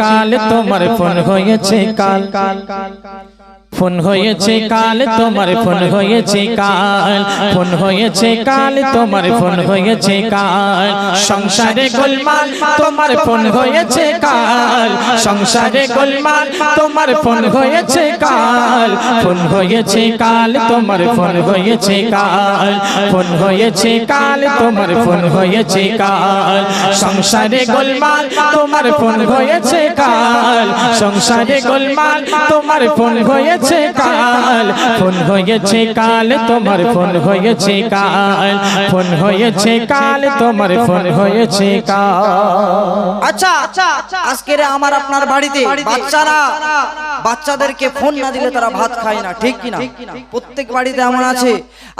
কাল তোমার ফোন হয়েছে কাল। ফোন হয়েছে কাল তোমার ফোন হয়েছে কাল ফোন হয়েছে কাল তোমার ফোন হয়েছে কাল সংসারে গোলমাল তোমার ফোন হয়েছে কাল সংসারে গোলমাল তোমার ফোন হয়েছে কাল ফোন হয়েছে কাল তোমার ফোন হয়েছে কাল ফোন হয়েছে কাল তোমার ফোন হয়েছে কাল সংসারে গোলমাল তোমার ফোন হয়েছে কাল সংসারে গোলমাল তোমার ফোন হয়েছে কাল। ফোন হয়েছে কাল, তোমার ফোন হয়েছে কাল। ফোন হয়েছে কাল, তোমার ফোন হয়েছে কাল। আচ্ছা আজকের আমার আপনার বাড়িতে বাচ্চারা, বাচ্চাদেরকে ফোন না দিলে তারা ভাত খায় না, ঠিক কিনা? প্রত্যেক বাড়িতে এমন আছে।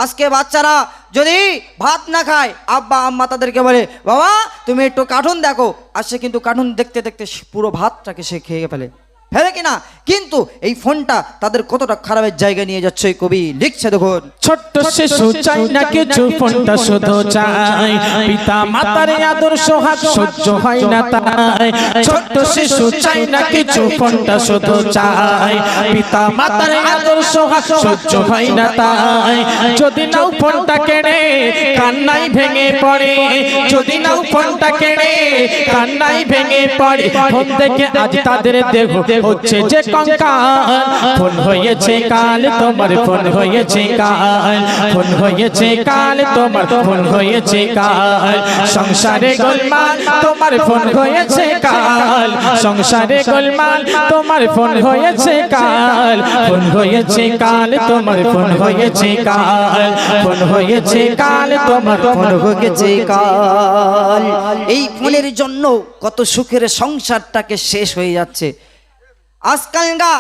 আজকে বাচ্চারা যদি ভাত না খায়, আব্বা, আম্মা তাদেরকে বলে, বাবা, তুমি একটু কার্টুন দেখো। আর কিন্তু কার্টুন দেখতে দেখতে পুরো ভাতটাকে সে খেয়ে ফেলে। ফেলে কিনা? কিন্তু এই ফোনটা তাদের কতটা খারাপের জায়গা নিয়ে যাচ্ছে কবি লিখছে দেখুন। ছোট্ট শিশু চাই না কিছু ফোনটা শুধু চাই। পিতা মাতার আদর্শ হাত সহ্য হয় না তাই। ছোট্ট শিশু চাই না কিছু ফোনটা শুধু চাই। পিতা মাতার আদর্শ হাত সহ্য হয় না তাই। যদি নাও ফোনটা কেড়ে কান্নাই ভেঙে পড়ে। যদি নাও ফোনটা কেড়ে কান্নাই ভেঙে পড়ে। ফোন দেখে আজ তাদের দেহ হচ্ছে যে কঙ্কাল ফোন হয়েছে কাল তোমার ফোন হয়েছে কাল ফোন হয়েছে কাল তোমার ফোন হয়েছে কাল সংসারে গোলমাল তোমার ফোন হয়েছে কাল সংসারে গোলমাল তোমার ফোন হয়েছে কাল ফোন হয়েছে কাল তোমার ফোন হয়েছে কাল ফোন হয়েছে কাল তোমার ফোন হয়েছে কাল এই ফোনের জন্য কত সুখের সংসারটাকে শেষ হয়ে যাচ্ছে আজকালগা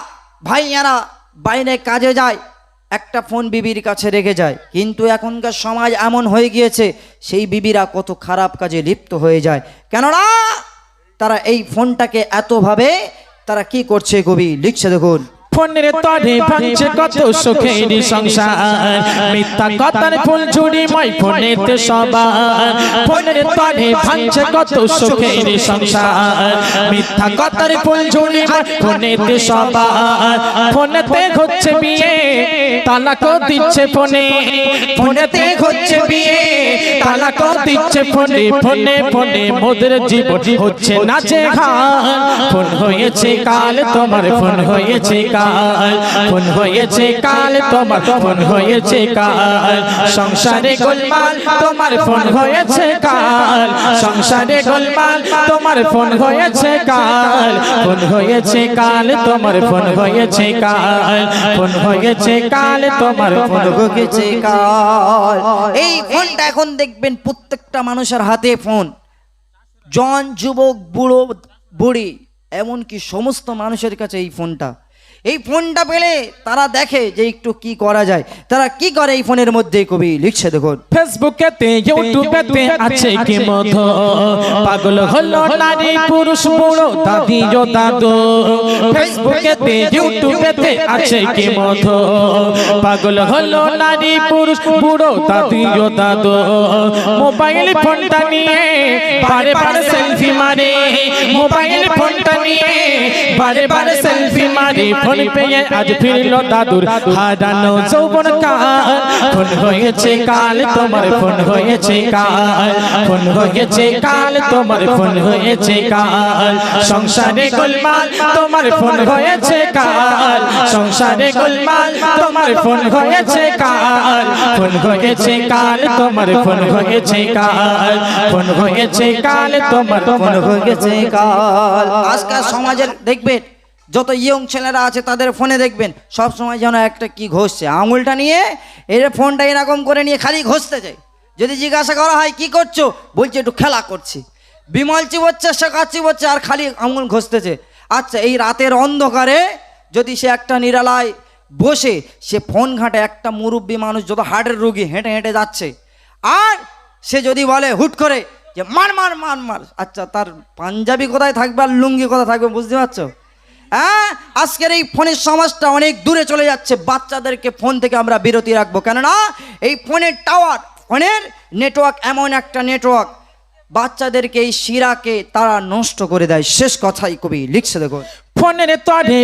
ভাইয়ারা বাইরে কাজে যায়, একটা ফোন বিবির কাছে রেখে যায়। কিন্তু এখনকার সমাজ এমন হয়ে গিয়েছে, সেই বিবিরা কত খারাপ কাজে লিপ্ত হয়ে যায়। কেননা তারা এই ফোনটাকে এতভাবে তারা কি করছে কবি? লিখছে দেখুন। ফোনের তরে ভাঙছে কত সুখের সংসার। মিথ্যা কথার ফুল ঝুড়ি মই ফোনেতে সবার। ফোনের তরে ভাঙছে কত সুখের সংসার। মিথ্যা কথার ফুল ঝুড়ি মই ফোনেতে সবার। ফোনেতে হচ্ছে বিয়ে। তালাকও দিচ্ছে ফোনে। ফোনে ফোনেতে হচ্ছে বিয়ে। তালাকও দিচ্ছে ফোনে ফোনে ফোনে মোদের জীবন হচ্ছে নাচে গান ফোন হয়েছে কাল তোমার ফোন হয়েছে কাল ফোন হয়েছে কাল তোমার ফোন হয়েছে কাল সংসারে গোলমাল তোমার ফোন হয়েছে কাল সংসারে গোলমাল তোমার ফোন হয়েছে কাল ফোন হয়েছে কাল তোমার ফোন হয়েছে কাল ফোন হয়েছে কাল তোমার ফোন হয়েছে কাল এই ফোনটা এখন দেখবেন প্রত্যেকটা মানুষের হাতে ফোন। জন যুবক বুড়ো বুড়ি এমনকি সমস্ত মানুষের কাছে এই ফোনটা। এই ফোনটা পেলে তারা দেখে যে একটু কি করা যায়। তারা কি করে এই ফোনের মধ্যে কবি লিখছে দেখুন। ফেসবুকেতে ইউটিউবেতে আছে কি মধ? পাগল হলো নারী পুরুষ বুড়ো দাদি ও দাদু। ফেসবুকেতে ইউটিউবেতে আছে কি মধ? পাগল হলো নারী পুরুষ বুড়ো দাদি ও দাদু। মোবাইল ফোনটা নিয়ে বারে বারে সেলফি মারে। মোবাইল ফোনটা নিয়ে বারে বারে সেলফি মারে ফোন পেয়ে আজ ফিরল দাদুর হারানো যৌবন কাল ফোন হয়েছে কাল তোমার ফোন হয়েছে কাল ফোন হয়েছে কাল তোমার ফোন হয়েছে কাল সংসারে গোলমাল তোমার ফোন হয়েছে কাল সংসারে গোলমাল তোমার ফোন হয়েছে কাল ফোন হয়েছে কাল তোমার ফোন হয়েছে কাল ফোন হয়েছে কাল তোমার ফোন হয়েছে কাল আজকাল সমাজের দেখবেন যত ইয়ং ছেলেরা আছে তাদের ফোনে দেখবেন, সব সময় যেন একটা কি ঘষছে। আঙুলটা নিয়ে এর ফোনটা এরকম করে নিয়ে খালি ঘষতে চাই যদি জিজ্ঞাসা করা হয়, কি করছ? বলছে, একটু খেলা করছি। বিমল চিবোচ্ছে, শেখা চিবোচ্ছে, আর খালি আঙুল ঘষতেছে। আচ্ছা এই রাতের অন্ধকারে যদি সে একটা নিরালায় বসে, সে ফোন ঘাটে একটা মুরব্বী মানুষ, যত হার্টের রুগী হেঁটে হেঁটে যাচ্ছে। আর সে যদি বলে, হুট করে যে মার মার মার মার আচ্ছা তার পাঞ্জাবি কোথায় থাকবে আর লুঙ্গি কোথায় থাকবে বুঝতে পারছ? হ্যাঁ? আজকের এই ফোনের সমাজটা অনেক দূরে চলে যাচ্ছে। বাচ্চাদেরকে ফোন থেকে আমরা বিরতি রাখব। কেননা, এই ফোনের টাওয়ার ফোনের নেটওয়ার্ক এমন একটা নেটওয়ার্ক বাচ্চাদেরকে এই শিরাকে তারা নষ্ট করে দেয়। শেষ কথাই কবি লিখছে দেখো ফোনের তরে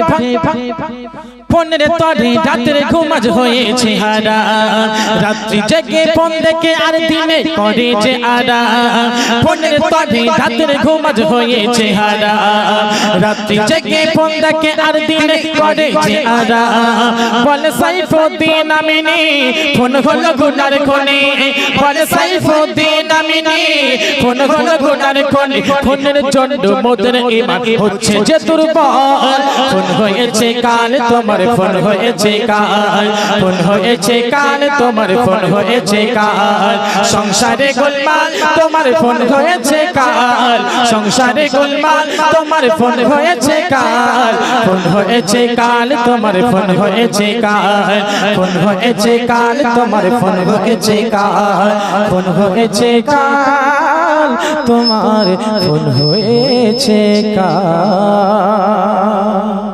ফোনের তরে রাতের ঘুমাজ হয়েছে হারা রাত্রি জেগে ফোন দেখে আর দিনে করে যে আরা ফোনের তরে রাতের ঘুমাজ হয়েছে হারা রাত্রি জেগে ফোন দেখে আর দিনে করে যে আরা বলে সাইফুদ্দিন আমিনি ফোন হলো গুনার খনি বলে সাইফুদ্দিন আমিনি ফোন হলো গুনার খনি ফোনের জন্য মোদের ইমান হচ্ছে যে দুর্বল। ফোন হয়েছে কাল তোমার ফোন হয়েছে কাল ফোন হয়েছে কাল তোমার ফোন হয়েছে কাল সংসারে গোলমাল তোমার ফোন হয়েছে কাল সংসারে গোলমাল তোমার ফোন হয়েছে কাল ফোন হয়েছে কাল তোমার ফোন হয়েছে কাল ফোন হয়েছে কাল তোমার ফোন হয়েছে কাল ফোন হয়েছে কাল কাল তোমার ফুল হয়েছে কাল।